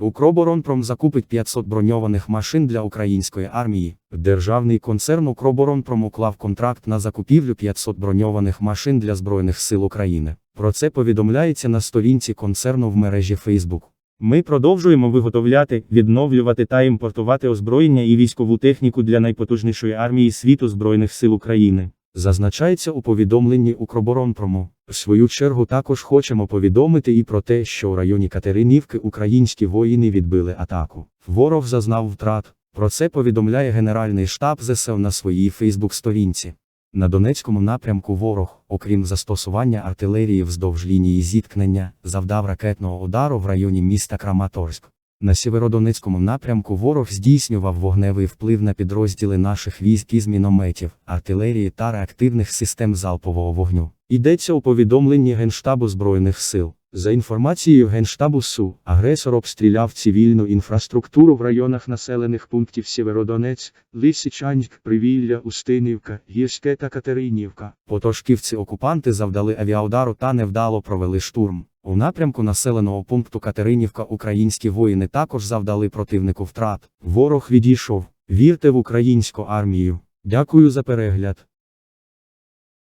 Укроборонпром закупить 500 броньованих машин для української армії. Державний концерн Укроборонпром уклав контракт на закупівлю 500 броньованих машин для Збройних сил України. Про це повідомляється на сторінці концерну в мережі Facebook. Ми продовжуємо виготовляти, відновлювати та імпортувати озброєння і військову техніку для найпотужнішої армії світу Збройних сил України. Зазначається у повідомленні Укроборонпрому. В свою чергу також хочемо повідомити і про те, що у районі Катеринівки українські воїни відбили атаку. Ворог зазнав втрат. Про це повідомляє Генеральний штаб ЗСУ на своїй Фейсбук-сторінці. На Донецькому напрямку ворог, окрім застосування артилерії вздовж лінії зіткнення, завдав ракетного удару в районі міста Краматорськ. На Сєвєродонецькому напрямку ворог здійснював вогневий вплив на підрозділи наших військ із мінометів, артилерії та реактивних систем залпового вогню. Йдеться у повідомленні Генштабу Збройних сил. За інформацією Генштабу СУ, агресор обстріляв цивільну інфраструктуру в районах населених пунктів Сєвєродонецьк, Лисичанськ, Привілля, Устинівка, Гірське та Катеринівка. Потошківці окупанти завдали авіаудару та невдало провели штурм. У напрямку населеного пункту Катеринівка українські воїни також завдали противнику втрат. Ворог відійшов. Вірте в українську армію. Дякую за перегляд.